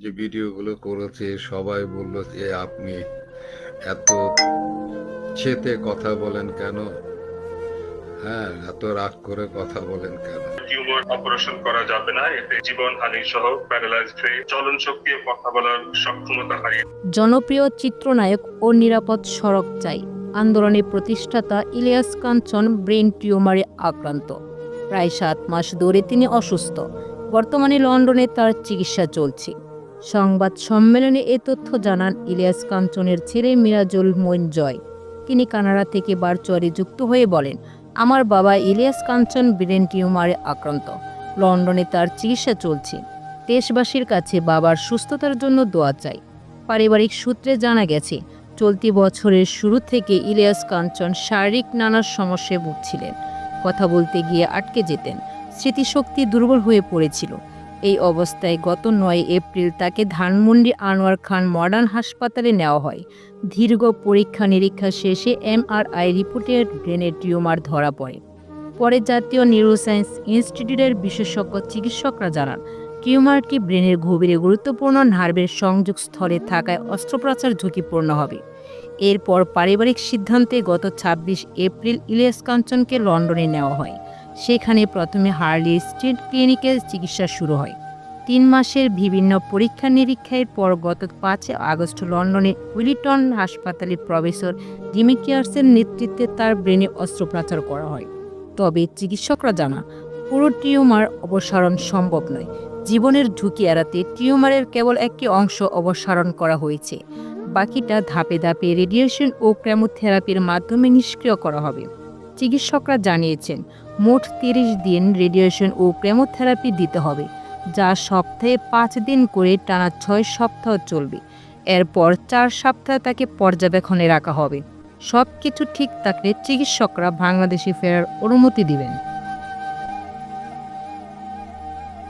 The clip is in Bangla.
যে ভিডিওগুলো করেছে সবাই বলল যে আপনি এত চেতে কথা বলেন কেন? হ্যাঁ এত রাগ করে কথা বলেন কেন? টিউমার অপারেশন করা যাবে না এতে জীবনহানি সহ প্যারালাইজ হয়ে চলন শক্তি কথা বলার সক্ষমতা হারিয়ে জনপ্রিয় চিত্রনায়ক ও নিরাপদ সড়ক চাই। আন্দোলনের প্রতিষ্ঠাতা ইলিয়াস কাঞ্চন ব্রেন টিউমারে আক্রান্ত। প্রায় সাত মাস ধরে তিনি অসুস্থ। বর্তমানে লন্ডনে তার চিকিৎসা চলছে। সংবাদ সম্মেলনে এ তথ্য জানান ইলিয়াস কাঞ্চনের ছেলে মিরাজুল মইন জয়। তিনি কানাডা থেকে বারচুয়ারি যুক্ত হয়ে বলেন, আমার বাবা ইলিয়াস কাঞ্চন ব্রেন টিউমারে আক্রান্ত। লন্ডনে তার চিকিৎসা চলছে। দেশবাসীর কাছে বাবার সুস্থতার জন্য দোয়া চাই। পারিবারিক সূত্রে জানা গেছে, চলতি বছরের শুরু থেকে ইলিয়াস কাঞ্চন শারীরিক নানা সমস্যায় ভুগছিলেন। কথা বলতে গিয়ে আটকে যেতেন। স্মৃতিশক্তি দুর্বল হয়ে পড়েছিল। এই অবস্থায় গত নয় এপ্রিল তাকে ধানমন্ডি আনোয়ার খান মডার্ন হাসপাতালে নেওয়া হয়। দীর্ঘ পরীক্ষা নিরীক্ষা শেষে এমআরআই রিপোর্টের ব্রেনের টিউমার ধরা পড়ে। পরে জাতীয় নিউরোসায়েন্স ইনস্টিটিউটের বিশেষজ্ঞ চিকিৎসকরা জানান, টিউমারটি ব্রেনের গভীরে গুরুত্বপূর্ণ নার্ভের সংযোগ স্থলে থাকায় অস্ত্রোপচার ঝুঁকিপূর্ণ হবে। এরপর পারিবারিক সিদ্ধান্তে গত ২৬ এপ্রিল ইলিয়াস কাঞ্চনকে লন্ডনে নেওয়া হয়। সেখানে প্রথমে হার্লি স্ট্রিট ক্লিনিকে চিকিৎসা শুরু হয়। তিন মাসের বিভিন্ন পরীক্ষা নিরীক্ষার পর গত পাঁচই আগস্ট লন্ডনে উইলিটন হাসপাতালে প্রফেসর ডিমিটিয়ার্সের নেতৃত্বে তার ব্রেনে অস্ত্রোপচার করা হয়। তবে চিকিৎসকরা জানা, পুরো টিউমার অপসারণ সম্ভব নয়। জীবনের ঝুঁকি এড়াতে টিউমারের কেবল একটি অংশ অপসারণ করা হয়েছে। বাকিটা ধাপে ধাপে রেডিয়েশন ও ক্রেমোথেরাপির মাধ্যমে নিষ্ক্রিয় করা হবে। চিকিৎসকরা জানিয়েছেন, মোট তিরিশ দিন রেডিয়েশন ও ক্রেমোথেরাপি দিতে হবে, যা সপ্তাহে পাঁচ দিন করে টানা ছয় সপ্তাহ চলবে। এরপর চার সপ্তাহ তাকে পর্যবেক্ষণে রাখা হবে। সব কিছু ঠিক থাকলে চিকিৎসকরা বাংলাদেশে ফেরার অনুমতি দিবেন।